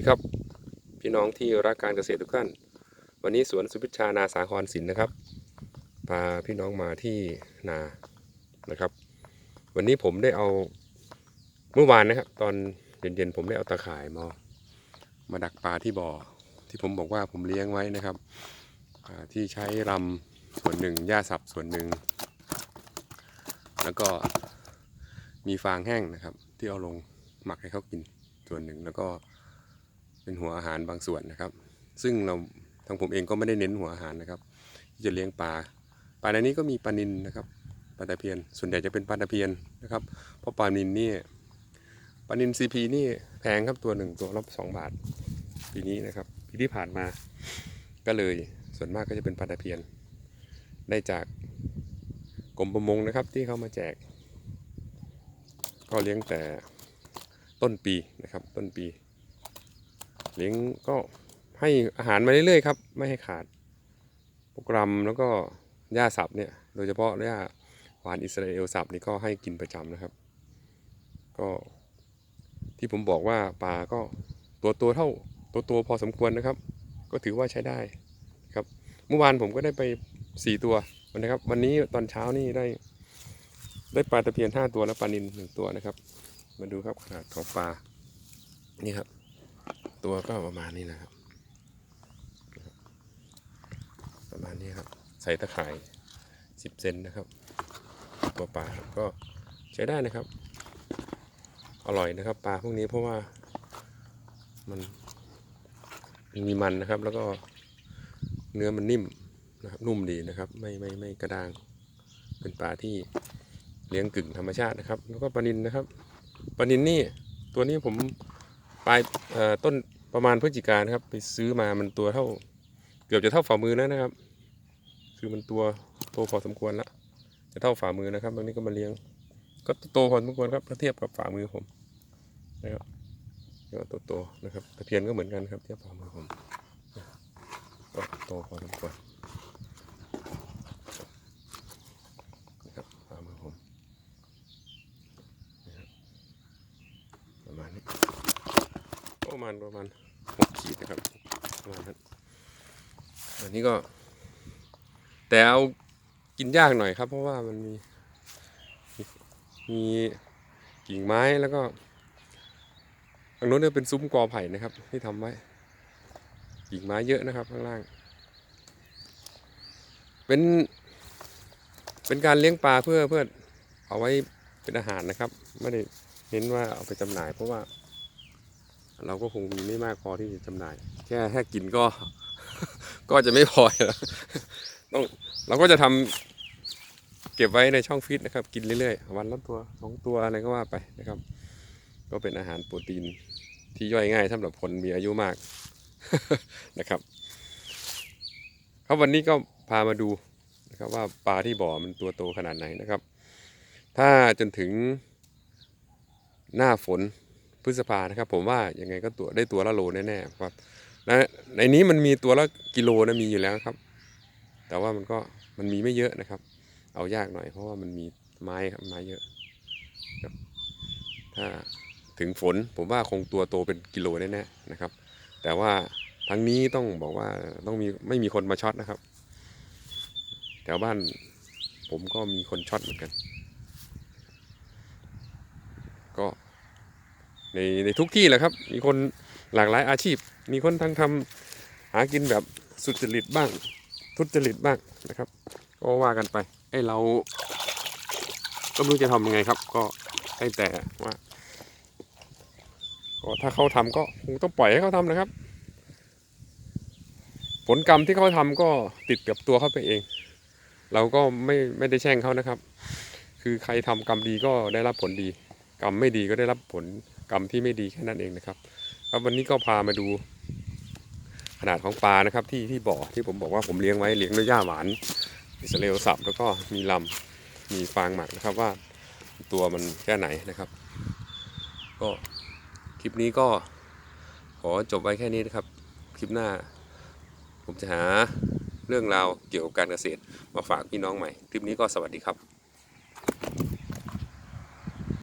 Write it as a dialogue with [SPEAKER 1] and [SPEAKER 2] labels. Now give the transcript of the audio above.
[SPEAKER 1] ดีครับ พี่น้องที่รักการเกษตรทุกท่าน วันนี้สวนสุพิชานาสาครศิลป์นะครับพาพี่น้องมาที่นานะครับ วันนี้ผมได้เอาเมื่อวานนะครับ ตอนเย็นๆผมได้เอาตะข่ายมามาดักปลาที่บ่อ ที่ผมบอกว่าผมเลี้ยงไว้นะครับที่ใช้รำส่วนหนึ่งหญ้าสับส่วนหนึ่งแล้วก็มีฟางแห้งนะครับ ที่เอาลงหมักให้เขากินส่วนหนึ่งแล้วก็ เป็นหัวอาหารบางส่วนนะครับ ซึ่งเราทางผมเองก็ไม่ได้เน้นหัวอาหารนะครับ ที่จะเลี้ยงปลาปลาในนี้ก็มีปลานินนะครับปลาตะเพียน ส่วนใหญ่จะเป็นปลาตะเพียนนะครับ เพราะปลานินนี่ปลานินซีพีนี่แพงครับตัวหนึ่งตัวละสองบาท ปีนี้นะครับปีที่ผ่านมาก็เลยส่วนมากก็จะเป็นปลาตะเพียน ได้จากกรมประมงนะครับที่เขามาแจก ก็เลี้ยงแต่ต้นปีนะครับต้นปี เลี้ยงก็ให้อาหารมาเรื่อยๆครับ ไม่ให้ขาดโปรแกรมแล้วก็หญ้าสับเนี่ย โดยเฉพาะหญ้าหวานอิสราเอลสับนี่ก็ให้กินประจำนะครับ ก็ที่ผมบอกว่าปลาก็ตัวตัวเท่าตัวตัวพอสมควรนะครับ ก็ถือว่าใช้ได้ครับ เมื่อวานผมก็ได้ไปสี่ตัวนะครับ วันนี้ตอนเช้านี่ได้ ได้ปลาตะเพียนห้าตัวและปลานินหนึ่งตัวนะครับ มาดูครับขนาดของปลานี่ครับ ตัวก็ประมาณนี้นะครับ ประมาณนี้ครับ ใส่ตะข่ายสิบเซนนะครับ ตัวปลาครับก็ใช้ได้นะครับ อร่อยนะครับ ปลาพวกนี้เพราะว่ามันมีมันนะครับ แล้วก็เนื้อมันนิ่มนะครับนุ่มดีนะครับ ไม่ไม่ไม่กระด้าง เป็นปลาที่เลี้ยงกึ่งธรรมชาตินะครับ แล้วก็ปลานินนะครับปลานินนี่ตัวนี้ผม ปลายต้นประมาณพฤศจิกานะครับ ไปซื้อมามันตัวเท่า เกือบจะเท่าฝ่ามือแล้วนะครับ คือมันตัวโตพอสมควรแล้วจะเท่าฝ่ามือนะครับตรงนี้ก็มาเลี้ยง ก็โตพอสมควรครับถ้าเทียบกับฝ่ามือผมนะครับก็โตๆนะครับตะเพียนก็เหมือนกันครับเทียบฝ่ามือผมก็โตพอสมควรนะครับฝ่ามือผมนะครับประมาณนี้ ประมาณประมาณหกขีดนะครับประมาณนั้นอันนี้ก็ แต่เอากินยากหน่อยครับ เพราะว่ามันมีมีกิ่งไม้แล้วก็ทางโน้นเนี่ยเป็นซุ้มกอไผ่นะครับ ที่ทำไว้กิ่งไม้เยอะนะครับ ข้างล่าง เป็นเป็นการเลี้ยงปลาเพื่อเพื่อเอาไว้เป็นอาหารนะครับ ไม่ได้เน้นว่าเอาไปจำหน่ายเพราะว่า เราก็คงมีไม่มากพอที่จะจำหน่าย แค่แค่กินก็ ก็จะไม่พอแล้วต้องเราก็จะทำเก็บไว้ในช่องฟิตนะครับ กินเรื่อยๆ วันละตัวสองตัวอะไรก็ว่าไปนะครับ ก็เป็นอาหารโปรตีนที่ย่อยง่ายสำหรับคนมีอายุมากนะครับ ครับวันนี้ก็พามาดูนะครับว่าปลาที่บ่อมันตัวโตขนาดไหนนะครับ ถ้าจนถึงหน้าฝน พฤษภานะครับ ผมว่ายังไงก็ตัวได้ตัวละโลแน่ๆครับและในนี้มันมีตัวละกิโลนะมีอยู่แล้วครับ แต่ว่ามันก็มันมีไม่เยอะนะครับ เอายากหน่อยเพราะว่ามันมีไม้ครับไม้เยอะครับถ้าถึงฝนผมว่าคงตัวโตเป็นกิโลแน่ๆนะครับ แต่ว่าทั้งนี้ต้องบอกว่าต้องมีไม่มีคนมาช็อตนะครับแถวบ้านผมก็มีคนช็อตเหมือนกัน ก็ ในในทุกที่แหละครับ มีคนหลากหลายอาชีพ มีคนทั้งทำหากินแบบสุจริตบ้าง ทุจริตบ้างนะครับ ก็ว่ากันไปไอ้เราก็ไม่รู้จะทำยังไงครับ ก็ให้แต่ว่าก็ถ้าเขาทำก็คงต้องปล่อยให้เขาทำนะครับ ผลกรรมที่เขาทำก็ติดกับตัวเขาไปเอง เราก็ไม่ไม่ได้แช่งเขานะครับ คือใครทำกรรมดีก็ได้รับผลดี กรรมไม่ดีก็ได้รับผล กรรมที่ไม่ดีแค่นั้นเองนะครับ ครับวันนี้ก็พามาดูขนาดของปลานะครับที่ที่บ่อที่ผมบอกว่าผมเลี้ยงไว้เลี้ยงด้วยหญ้าหวานอิสราเอลสับแล้วก็มีลำมีฟางหมักนะครับว่าตัวมันแค่ไหนนะครับ ก็คลิปนี้ก็ขอจบไว้แค่นี้นะครับ คลิปหน้า ผมจะหาเรื่องราวเกี่ยวกับการเกษตรมาฝากพี่น้องใหม่ คลิปนี้ก็สวัสดีครับ